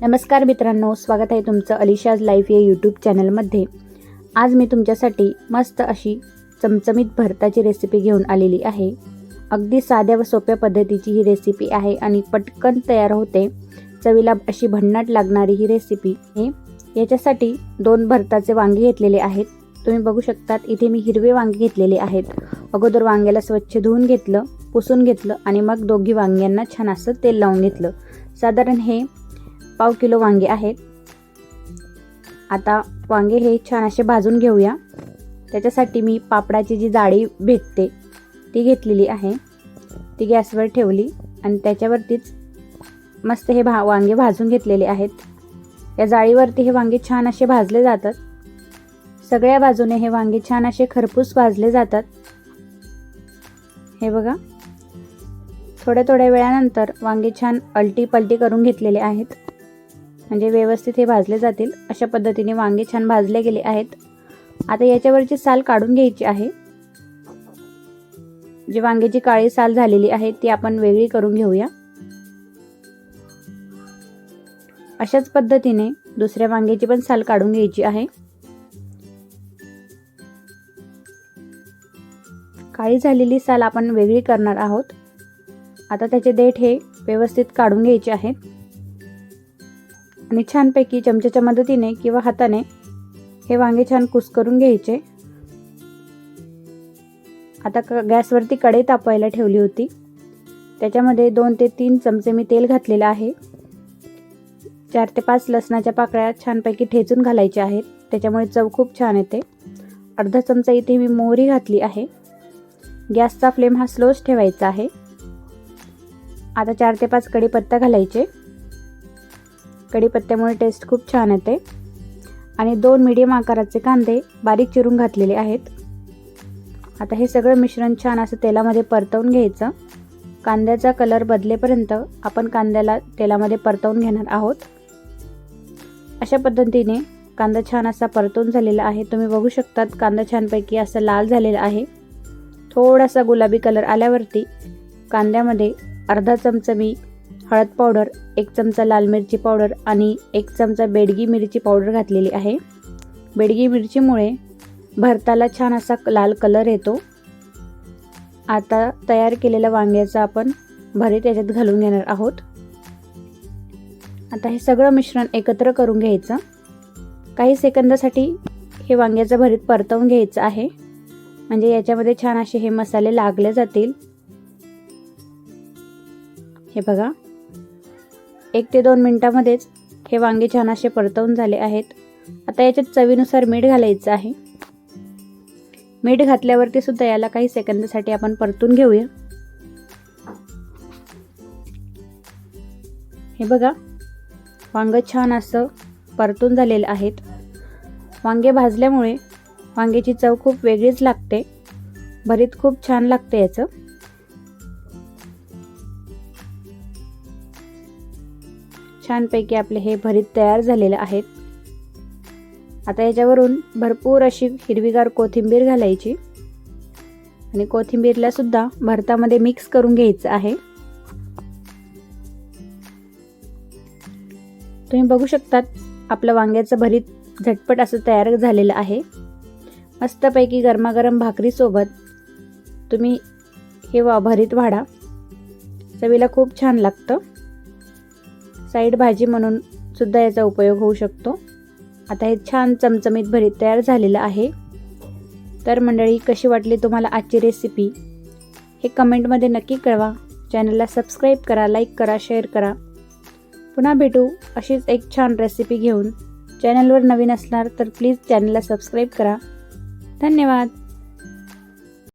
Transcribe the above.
नमस्कार मित्रांनो स्वागत आहे तुमचं अलिशाज लाईफ या यूट्यूब चॅनलमध्ये आज मी तुमच्यासाठी मस्त अशी चमचमीत भरताची रेसिपी घेऊन आलेली आहे. अगदी साध्या व सोप्या पद्धतीची ही रेसिपी आहे आणि पटकन तयार होते. चवीला अशी भन्नाट लागणारी ही रेसिपी आहे. याच्यासाठी दोन भरताचे वांगे घेतलेले आहेत. तुम्ही बघू शकतात इथे मी हिरवे वांगे घेतलेले आहेत. अगोदर वांग्याला स्वच्छ धुवून घेतलं पुसून घेतलं आणि मग दोघी वांग्यांना छान असं तेल लावून घेतलं. साधारण हे पाव किलो वांगे आहेत. आता वांगे हे छान असे भाजून घेऊया. त्याच्यासाठी मी पापडाची जी जाळी भेटते ती घेतलेली आहे. ती गॅसवर ठेवली आणि त्याच्यावरतीच मस्त हे भा वांगे भाजून घेतलेले आहेत. या जाळीवरती हे वांगे छान असे भाजले जातात. सगळ्या बाजूने हे वांगे छान असे खरपूस भाजले जातात. हे बघा. थोड्या थोड्या वेळानंतर वांगे छान अलटी पलटी करून घेतलेले आहेत. म्हणजे व्यवस्थित हे भाजले जातील. अशा पद्धतीने वांगे छान भाजले गेले आहेत. आता याच्यावरची साल काढून घ्यायची आहे. जी वांग्याची काळी साल झालेली आहे ती आपण वेगळी करून घेऊया. अशाच पद्धतीने दुसऱ्या वांग्याची पण साल काढून घ्यायची आहे. काळी झालेली साल आपण वेगळी करणार आहोत. आता त्याचे देठ हे व्यवस्थित काढून घ्यायचे आहेत. आणि छानपैकी चमच्याच्या मदतीने किंवा हाताने हे वांगे छान कुस्करून घ्यायचे. आता क गॅसवरती कढई तापवायला ठेवली होती. त्याच्यामध्ये दोन ते तीन चमचे मी तेल घातलेलं आहे. चार ते पाच लसणाच्या पाकळ्या छानपैकी ठेचून घालायच्या आहेत. त्याच्यामुळे चव खूप छान येते. अर्धा चमचा इथे मी मोहरी घातली आहे. गॅसचा फ्लेम हा स्लोच ठेवायचा आहे. आता चार ते पाच कढीपत्ता घालायचे. कढीपत्त्यामुळे टेस्ट खूप छान येते. आणि दोन मीडियम आकाराचे कांदे बारीक चिरून घातलेले आहेत. आता हे सगळं मिश्रण छान असं तेलामध्ये परतवून घ्यायचं. कांद्याचा कलर बदलेपर्यंत आपण कांद्याला तेलामध्ये परतवून घेणार आहोत. अशा पद्धतीने कांदा छान असा परतून झालेला आहे. तुम्ही बघू शकतात कांदा छानपैकी असा लाल झालेला आहे. थोडासा गुलाबी कलर आल्यावरती कांद्यामध्ये अर्धा चमचा मी हळद पावडर एक चमचा लाल मिरची पावडर आणि एक चमचा बेडगी मिरची पावडर घातलेली आहे. बेडगी मिरचीमुळे भरताला छान असा लाल कलर येतो. आता तयार केलेल्या वांग्याचा आपण भरीत याच्यात घालून घेणार आहोत. आता हे सगळं मिश्रण एकत्र करून घ्यायचं. काही सेकंदासाठी हे वांग्याचं भरीत परतवून घ्यायचं आहे. म्हणजे याच्यामध्ये छान असे हे मसाले लागले जातील. हे बघा. एक ते दोन मिनटामध्येच हे वांगे छान असे परतवून झाले आहेत. आता याच्यात चवीनुसार मीठ घालायचं आहे. मीठ घातल्यावरती सुद्धा याला काही सेकंदासाठी आपण परतून घेऊया. हे बघा वांग छान असं परतून झालेलं आहेत. वांगे भाजल्यामुळे वांग्याची चव खूप वेगळीच लागते. भरीत खूप छान लागते याचं. छानपैकी आपले हे भरीत तयार झालेलं आहेत आता याच्यावरून भरपूर अशी हिरवीगार कोथिंबीर घालायची. आणि कोथिंबीरला सुद्धा भरतामध्ये मिक्स करून घ्यायचं आहे. तुम्ही बघू शकतात आपलं वांग्याचं भरीत झटपट असं तयार झालेलं आहे. मस्तपैकी गरमागरम भाकरीसोबत तुम्ही हे वा भरीत वाढा. चवीला खूप छान लागतं. साईड भाजी म्हणून सुद्धा याचा उपयोग होऊ शकतो. आता हे छान चमचमीत भरीत तयार झालेलं आहे. तर मंडळी कशी वाटली तुम्हाला आजची रेसिपी हे कमेंटमध्ये नक्की कळवा. चॅनलला सबस्क्राईब करा लाईक करा शेअर करा. पुन्हा भेटू अशीच एक छान रेसिपी घेऊन. चॅनलवर नवीन असणार तर प्लीज चॅनलला सबस्क्राईब करा. धन्यवाद!